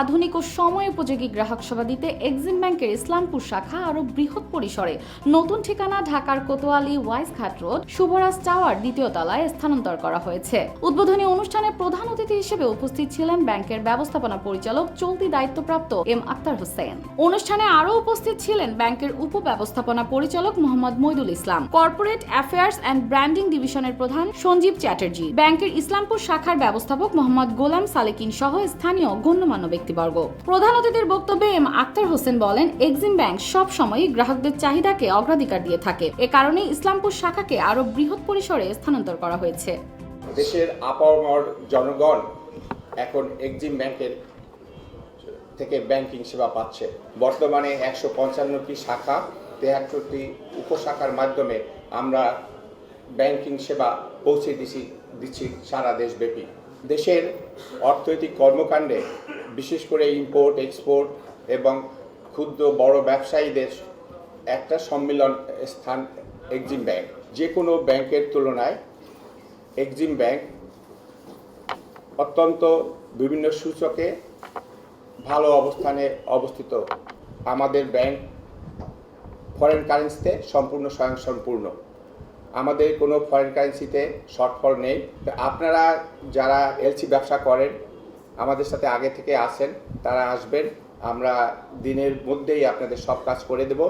আধুনিক ও সময় উপযোগী গ্রাহক সেবা দিতে এক্সিম ব্যাংকের ইসলামপুর শাখা আরও বৃহৎ পরিসরে। নতুন ঠিকানা ঢাকার কোতোয়ালি ওয়াইস ঘাট রোড, শুভরাজ টাওয়ার দ্বিতীয় তলায় স্থানান্তর করা হয়েছে। উদ্বোধনী অনুষ্ঠানে প্রধান অতিথি হিসেবে উপস্থিত ছিলেন ব্যাংকের ব্যবস্থাপনা পরিচালক, চলতি দায়িত্বপ্রাপ্ত এম আক্তার হোসেন। অনুষ্ঠানে আরও উপস্থিত ছিলেন ব্যাংকের উপব্যবস্থাপনা পরিচালক Mohammad Moidul Islam. Corporate affairs and branding ডিভিশনের প্রধান সঞ্জীব চ্যাটার্জি। ব্যাংকের ইসলামপুর শাখার ব্যবস্থাপক মোহাম্মদ গোলাম সালেকিন সহ স্থানীয় গণ্যমান্য ব্যক্তিবর্গ। প্রধান অতিথির বক্তব্যে এম আক্তার হোসেন বলেন, এক্সিম ব্যাংক সব সময়ই গ্রাহকদের চাহিদাকে অগ্রাধিকার দিয়ে থাকে। এ কারণে ইসলামপুর শাখাকে আরও বৃহৎ পরিসরে স্থানান্তর করা হয়েছে। দেশের আপামর জনগণ এখন এক্সিম ব্যাংকের থেকে ব্যাংকিং সেবা পাচ্ছে। বর্তমানে একশো পঞ্চান্নটি শাখা, তেহাত্তরটি উপশাখার মাধ্যমে আমরা ব্যাংকিং সেবা পৌঁছে দিছি দিচ্ছি সারা দেশব্যাপী। দেশের অর্থনৈতিক কর্মকাণ্ডে, বিশেষ করে ইম্পোর্ট এক্সপোর্ট এবং ক্ষুদ্র বড় ব্যবসায়ীদের একটা সম্মিলন স্থান এক্সিম ব্যাংক যে কোনো ব্যাংকের তুলনায় এক্সিম ব্যাংক অত্যন্ত বিভিন্ন সূচকে ভালো অবস্থানে অবস্থিত। আমাদের ব্যাংক ফরেন কারেন্সিতে সম্পূর্ণ স্বয়ংসম্পূর্ণ। আমাদের কোনো ফরেন কারেন্সিতে শর্টফল নেই। তো আপনারা যারা এলসি ব্যবসা করেন, আমাদের সাথে আগে থেকে আসেন, তারা আসবেন। আমরা দিনের মধ্যেই আপনাদের সব কাজ করে দেব।